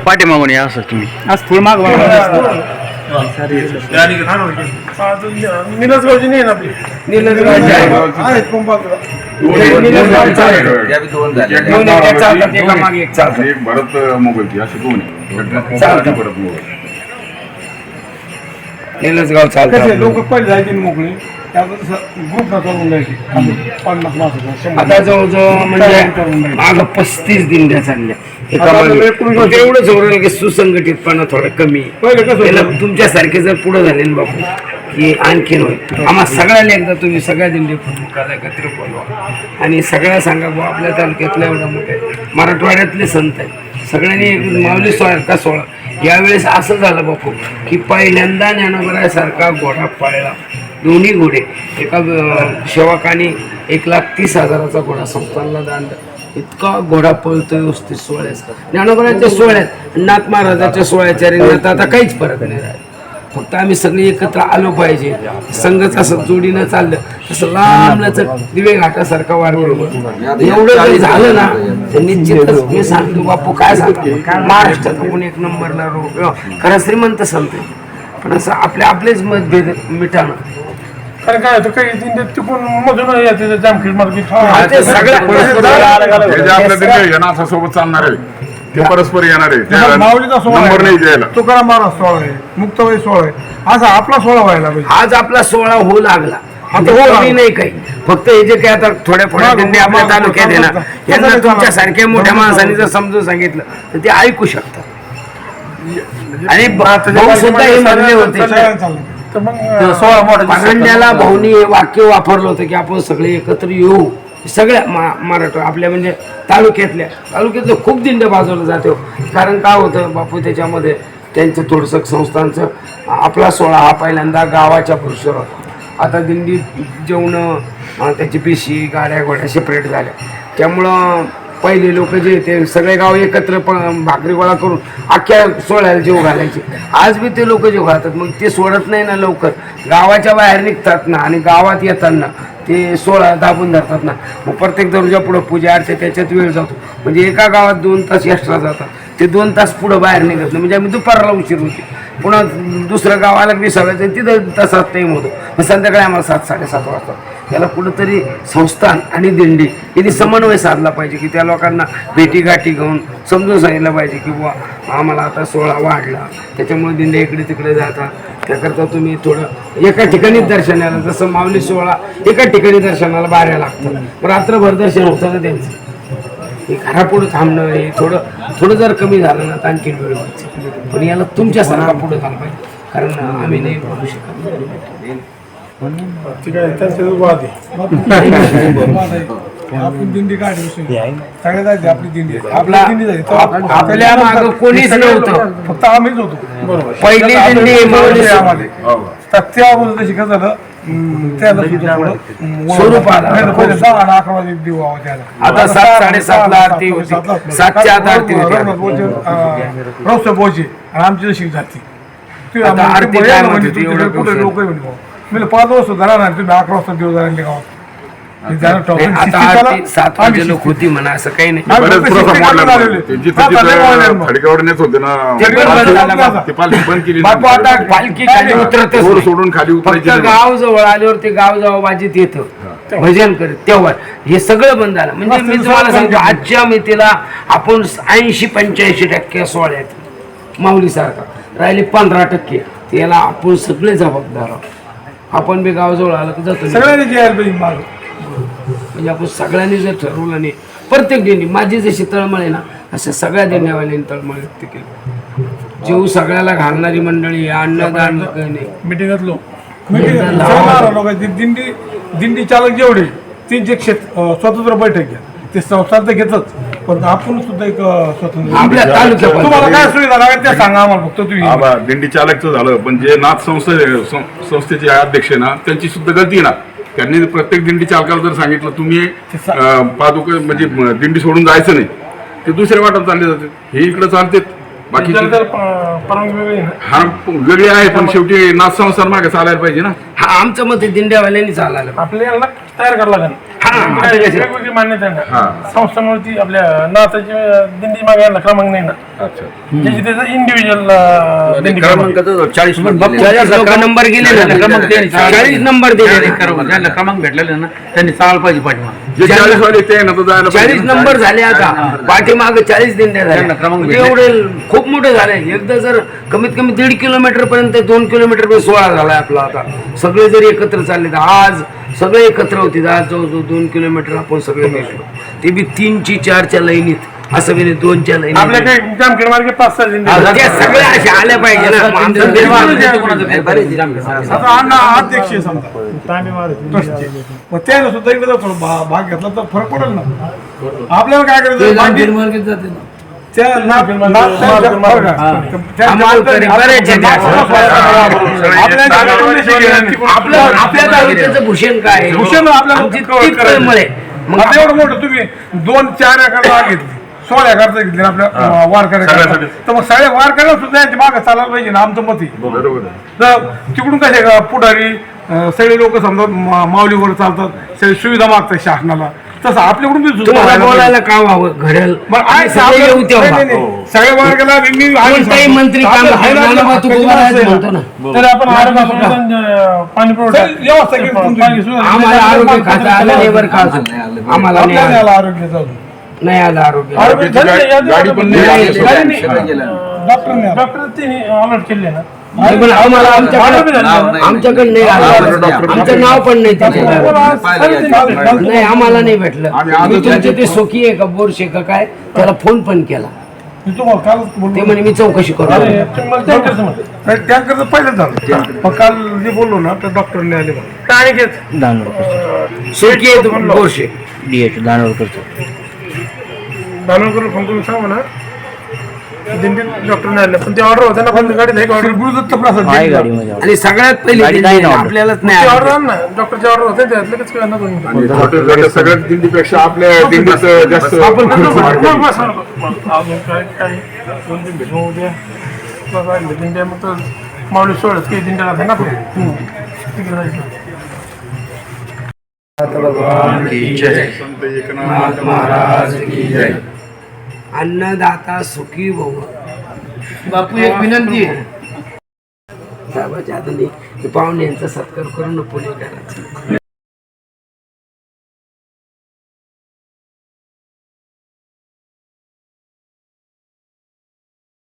पाठीमागून या असं तुम्ही असं थोडं माग अजून निलजगावची नाही ना आपली. आहेत आहे. दोन भरत मोबाईलची अशी दोन आहे चालतं. भरत मोबाईल निलजगाव कसे चालतात. लोक पहिले जायचे मोकळे? ग्रुप करून पन्नास आता जवळजवळ म्हणजे माग पस्तीस दिंड्या चालल्या. फक्त एवढंच होईल की सुसंघटितपणा थोडा कमी? तुमच्यासारखे जर पुढे झाले ना बापू की आणखीन होईल. आम्हा सगळ्याला एकदा तुम्ही सगळ्या दिंडी करा एकत्र बोलवा. आणि सगळ्या सांगा बुवा आपल्या तालुक्यातल्या एवढा मोठे मराठवाड्यातले संत आहेत. सगळ्यांनी माऊली सोळा का सोळा यावेळेस असं झालं बापू की पहिल्यांदा ज्ञानोबरासारखा घोडा पाळला. दोन्ही घोडे एका शेवकाने एक लाख तीस हजाराचा घोडा संस्थानला दान इतका घोडा पळतोय व्यवस्थित सोहळ्यास ज्ञानोबराच्या सोहळ्यात नाथ महाराजाच्या सोहळ्याच्या रिंगणात आता काहीच फरक नाही राहिला. फक्त आम्ही सगळे एकत्र आलो पाहिजे. संघच असं जोडीनं चाललं. तसं लांबलंच दिवे घाटासारखा वार एवढं काही झालं ना तर निश्चितच मी सांगतो बापू काय सांगतो? महाराष्ट्रात आपण एक नंबरला रो खरं श्रीमंत संत पण असं आपले आपलेच मतभेद मिटाणं कारण काय होतं काही दिंडे तिकून मधून येते जामखेड मार्केट ते सगळ्या हे जे आपल्या चालणार आहे ते परस्पर येणार आहे जसा माऊलीचा सोहळा नंबर नाही आहे. द्यायला. तुकाराम महाराज सोहळा आहे मुक्ताबाई सोहळा आहे. असा आपला सोहळा व्हायला पाहिजे. आज आपला सोहळा होऊ लागला. आता आता होऊ लागला. कमी नाही काही. फक्त हे जे काही आता थोड्या थोड्या दिंडी आपल्या तालुक्यात मागं- यांना मागं- तुमच्यासारख्या मोठ्या माणसांनी जर समजून सांगितलं तर ते ऐकू शकतात. आणि त्याच्या भाऊ सुद्धा हे म्हणले होते. सगळ्यांना चाललं. तर मग सोळा पाखंड्याला भाऊनी हे वाक्य वापरलं होतं की आपण सगळे एकत्र येऊ. सगळ्या मा मराठा आपल्या म्हणजे तालुक्यातल्या तालुक्यातल्या खूप दिंड बाजवलं जाते हो. कारण काय होतं बापू त्याच्यामध्ये त्यांचं थोडंसं संस्थांचं आपला सोहळा हा पहिल्यांदा गावाच्या पुरुषावर होता. आता दिंडी जेवणं अं, त्याची पिशी गाड्या गोड्या सेपरेट झाल्या. त्यामुळं पहिले लोक जे ते सगळे गाव एकत्र पण भाकरी गोळा करून अख्ख्या सोहळ्याला जीव घालायचे. आज बी ते लोक जेव घालतात. मग ते सोडत नाही ना लवकर. गावाच्या बाहेर निघतात ना आणि गावात येताना ते सोळा दाबून धरतात ना. मग प्रत्येक दरोजा पुढं पूजा अर्चा त्याच्यात वेळ जातो. म्हणजे एका गावात दोन तास एक्स्ट्रा जातात. ते दोन तास पुढं बाहेर निघत नाही. म्हणजे आम्ही दुपारला उशीर होते. पुन्हा दुसरं गावाला विसावायचं आणि तिथं तासात टाईम होतो. मग संध्याकाळी आम्हाला सात साडेसात वाजता त्याला कुठंतरी संस्थान आणि दिंडी यांनी समन्वय साधला पाहिजे की त्या लोकांना भेटीगाठी घेऊन समजून सांगितलं पाहिजे की बुवा आम्हाला आता सोहळा वाढला. त्याच्यामुळे दिंडे इकडे तिकडे जातात. त्याकरता तुम्ही थोडं एका ठिकाणीच दर्शनाला जसं माऊली सोहळा एका ठिकाणी दर्शनाला बाहेर लागतं रात्रभर दर्शन होतं ना त्यांचं. हे घरापुढं थांबणं हे थोडं थोडं जर कमी झालं ना तर आणखी वेळ व्हायचं पण याला तुमच्यासारखा पुढे झालं पाहिजे. कारण आम्ही नाही बोलू शकत. ठीक आहे त्यांचे वाद आहे वाद आहे. आपण दिंडी काढली सगळ्या जायचे आपली दिंडी. आपली दिंडी जायची तो आप- आपल्या मागं कोणीच नव्हतं. फक्त आम्हीच होतो. बरोबर. पहिली दिंडी माऊली आम्हाला. तर त्या अगोदर तशी कसं झालं. आता सात, सहा- साडेसातला सहा- आरती होती. सातच्या आत आरती होती. आणि आमची जशी जाती. आरती काय म्हणे, म्हणते एवढं कुठे? लोक आहे म्हणे भाऊ. मी पाच वाजता झाला ना तुम्ही अकरा वाजता दिवस झाला गावात मी जाणं नाही, ठेवतो. आता शिस्तीला- आरती सात आम्ही वाजे लोक होती म्हणा असं काही नाही नाही. नाही. गाव जवळ आल्यावर ते गाव जवळ बाजीत येतं भजन करीत तेव्हा हे सगळं बंद झालं म्हणजे मी तुम्हाला सांगतो आजच्या मितीला आपण ऐंशी पंच्याऐंशी टक्के सोहळ्यात माऊली सारखा राहिले पंधरा टक्के त्याला आपण सगळे जबाबदार आहोत आपण बी गावाजवळ आलं की जातो. सगळ्यांनी जे आहे पाहिजे मागं. म्हणजे आपण सगळ्यांनी जर ठरवलं नाही. प्रत्येक दिंडी माझी जशी तळमळ आहे ना अशा सगळ्या दिंड्यावाल्यांनी तळमळ व्यक्त केली. जीव सगळ्याला घालणारी मंडळी अन्नदान मिटिंगात लोक दिंडी दिंडी चालक जेवढे ते जे क्षेत्र स्वतंत्र बैठक घ्या. ते संस्थान तर घेतच पण आपण सुद्धा एक स्वतंत्र आपल्या तालुक्यात तुम्हाला काय सुविधा लागेल ते सांगा आम्हाला फक्त तुम्ही. हा बा, दिंडी चालकचं झालं पण जे नाथ संस्था सं- संस्थेचे अध्यक्ष आहे ना त्यांची सुद्धा गलती आहे ना. त्यांनी प्रत्येक दिंडी चालकाला जर सांगितलं तुम्ही अं, पादुक म्हणजे म, दिंडी सोडून जायचं नाही ते दुसऱ्या वाटत चालले जाते. हे इकडे चालते बाकी त्याला तर प- परवानगी वेगळी आहे. ना हा वेगळी आहे पण शेवटी नाथ संसार मागे चालायला पाहिजे ना. हा आमचं मत आहे दिंड्यावाल्यांनी चालायला आपल्याला तयार करावं लागेल. हा? वेगवेगळी मान्यता आहे हा. ना संस्थांवरती आपल्या नाताची दिंडी मागे यांना क्रमांक नाही ना. अच्छा. त्याची त्याचं इंडिव्हिज्युअल दिंडी क्रमांक चाळीस नंबर गेले ना क्रमांक त्यांनी चाळीस नंबर दिले क्रमांक ज्यांना क्रमांक भेटलेले ना त्यांनी चालायला पाहिजे पाठीमागे. जे चाळीस वाले ते आहे ना तर जायला चाळीस पाहिजे. ना. नंबर झाले आता. पाठीमाग चाळीस दिंड्या त्यांना क्रमांक म्हणजे एवढे खूप मोठे झाले. एकदा जर कमीत कमी दीड किलोमीटर पर्यंत दोन किलोमीटर पर्यंत सोळा झालाय आपला आता. सगळे जर एकत्र चालले तर आज सगळे एकत्र होते. आज जवळजवळ दोन किलोमीटर आपण सगळे मिळलो ते बी तीनची चारच्या लाईनीत. असं बी नाही, दोनच्या आपल्या लाईनीत. काही जामखेड मार्गे पाच सहा त्या सगळ्या अशा आल्या पाहिजे ना. मग आमचं निर्माण आता अण्णा अध्यक्ष आहे समजा. ट्रस्टचे. मग त्याने सुद्धा थोडं भा- भाग घेतला तर फरक पडेल ना. आपल्याला काय करायचं? बाकी- त्या ना- आपल्या आपलं आपल्या तालुक्याचं भूषण काय आहे? भूषण आपल्याला आमची कवर तीच करायचं. तळमळ आहे मग आता एवढं मोठं तुम्ही दोन चार एकर जागा घेतली सोळा एकरचं घेतली आपल्या अं, वारकऱ्या सगळ्यासाठी. तर मग सगळ्या वारकऱ्या सुद्धा यांच्या मागे चालायला पाहिजे ना आमचं मत आहे. बरोबर आहे. तर तिकडून कसे का पुढारी सगळे लोक समजा माऊलीवर चालतात सगळी सुविधा मागतात शासनाला तसं आपल्याकडून बी सुद्धा तुम्हाला व्हायला बोलायला. का व्हावं घडेल मग आहे सगळे येऊ तेव्हा. सगळ्या वर्गाला मी- कोणताही. मंत्री काम आपलं आपलं. म्हणतो ना. तर आपण आरोग्य पाणी पुरवठा तुमची. पाणी. आम्हाला आरोग्य खातं आलं नाही बरं का अजून. आम्हाला नाही आपल्याला आलं. अजून. नाही आलं आरोग्य आरोग्य झालं यादी गाडी पण नाही आली. डॉक्टरने अलर्ट केले ना नाही, पण आमच्याकडे ना. नाही आलं आमचं नाव पण नाही. नाही आम्हाला नाही भेटलं. आम्ही आजच मी तुमचे ते सोकी आहे का बोरशे का काय? त्याला फोन पण केला. ते म्हणे मी चौकशी करतो मला टँकरचं पहिलंच झालं. मग काल जे बोललो ना तर डॉक्टरने आले. काय घेत सोकी आहे बोरशे. दानोळकर फोन करून सांग म्हणा डॉक्टरने पण ते ऑर्डर होते ना पण गाडीत आहे ऑर्डर गुरुदत्त प्रसाद आणि सगळ्यात पहिली दिंडी आपल्यालाच नाही ऑर्डर आलं. आण ना डॉक्टरचे ऑर्डर होते त्यातले कसं काय ना तुम्ही. आणि छोट्या- छोट्या सगळ्या दिंडीपेक्षा आपल्या दिंडीत जास्त आपण खर्च वाढतो. अजून काय काय? दोन तीन भेटून उद्या. बस आणले दिंड्या मग तर माऊली सोडत काही दिंड्या राहते ना आपण तिकडे जायचं. संत एकनाथ महाराज की जय. अन्नदाता सुखी भव। बापू एक विनंती आहे. साहेबाच्या हाताने पाहुण्यांचा सत्कार करून पुणे करायचं